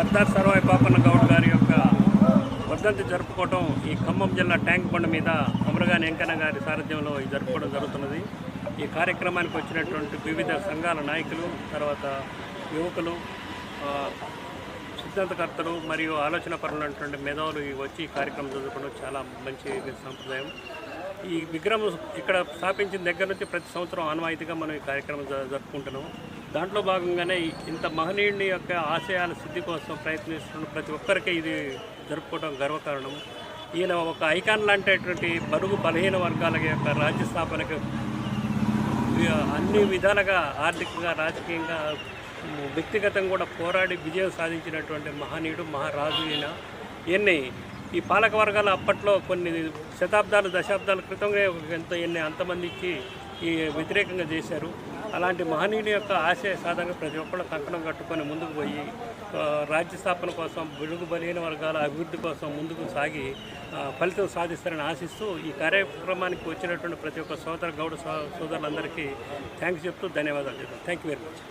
సర్దార్ సర్వాయి పాపన్న గౌడ్ గారి యొక్క వర్ధంతి జరుపుకోవటం ఈ ఖమ్మం జిల్లా ట్యాంక్ బండ్ మీద అమరగాని వెంకన్న గారి సారథ్యంలో ఇది జరుపుకోవడం జరుగుతున్నది. ఈ కార్యక్రమానికి వచ్చినటువంటి వివిధ సంఘాల నాయకులు తర్వాత యువకులు సిద్ధాంతకర్తలు మరియు ఆలోచన పరులైనటువంటి మేధావులు వచ్చి ఈ కార్యక్రమం చదువుకోవడం చాలా మంచి సాంప్రదాయం. ఈ విగ్రహం ఇక్కడ స్థాపించిన దగ్గర నుంచి ప్రతి సంవత్సరం ఆనవాయితీగా మనం ఈ కార్యక్రమం జ- జరుపుకుంటున్నాం. దాంట్లో భాగంగానే ఇంత మహనీయుని యొక్క ఆశయాల సిద్ధి కోసం ప్రయత్నిస్తున్న ప్రతి ఒక్కరికి ఇది జరుపుకోవడం గర్వకారణం. ఈయన ఒక ఐకాన్ లాంటిటువంటి బరుగు బలహీన వర్గాల యొక్క రాజ్య స్థాపనకు అన్ని విధాలుగా ఆర్థికంగా రాజకీయంగా వ్యక్తిగతంగా కూడా పోరాడి విజయం సాధించినటువంటి మహనీయుడు మహారాజు ఈయన. ఈయన్ని ఈ పాలక వర్గాలు అప్పట్లో కొన్ని శతాబ్దాలు దశాబ్దాల క్రితంగా ఎంత ఎన్ని అంతమందికి ఈ వ్యతిరేకంగా చేశారు. అలాంటి మహనీయుని యొక్క ఆశయ సాధనగా ప్రతి ఒక్కళ్ళు కంకణం కట్టుకొని ముందుకు పోయి రాజ్య స్థాపన కోసం బిడుగు బలహీన వర్గాల అభివృద్ధి కోసం ముందుకు సాగి ఫలితం సాధిస్తారని ఆశిస్తూ ఈ కార్యక్రమానికి వచ్చినటువంటి ప్రతి ఒక్క సోదర గౌడ సో- సోదరులందరికీ థ్యాంక్స్ చెప్తూ ధన్యవాదాలు చెప్తాను థ్యాంక్ యూ వెరీ మచ్